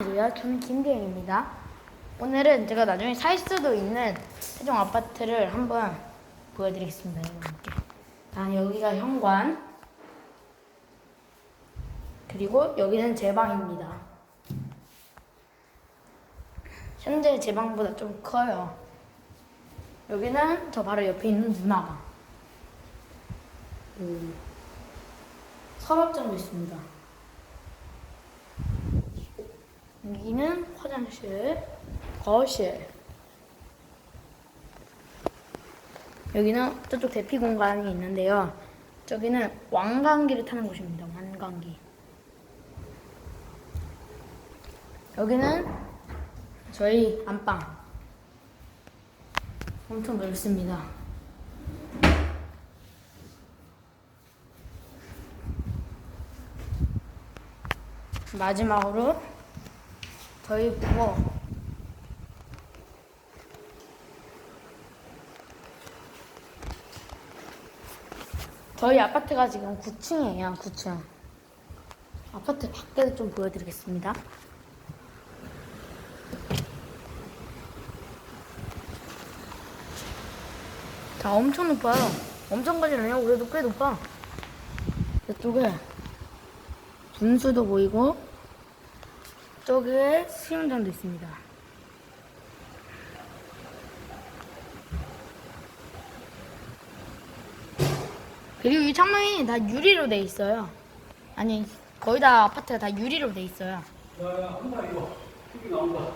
안녕하세요. 저는 김대영입니다. 오늘은 제가 나중에 살 수도 있는 세종 아파트를 한번 보여드리겠습니다. 여러분께. 자, 여기가 현관. 그리고 여기는 제 방입니다. 현재 제 방보다 좀 커요. 여기는 저 바로 옆에 있는 누나방. 그 서랍장도 있습니다. 여기는 화장실, 거실. 여기는 저쪽 대피 공간이 있는데요. 저기는 왕관기를 타는 곳입니다. 왕관기. 여기는 저희 안방. 엄청 넓습니다. 마지막으로 저희 부모 저희 아파트가 지금 9층이에요 9층. 아파트 밖에도 좀 보여드리겠습니다. 자 엄청 높아요. 엄청까지는 아니고 그래도 꽤 높아. 이쪽에 분수도 보이고 저기에 수영장도 있습니다. 그리고 이 창문이 다 유리로 돼 있어요. 아니 거의 다 아파트가 다 유리로 돼 있어요. 야야 이거 TV 나온다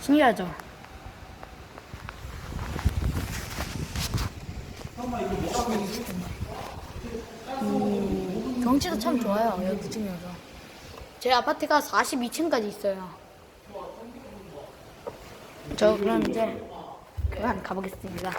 신기하죠? 음, 경치도 참 좋아요. 여기 9층이어서. 제 아파트가 42층까지 있어요. 저 그럼 이제 그만 가보겠습니다.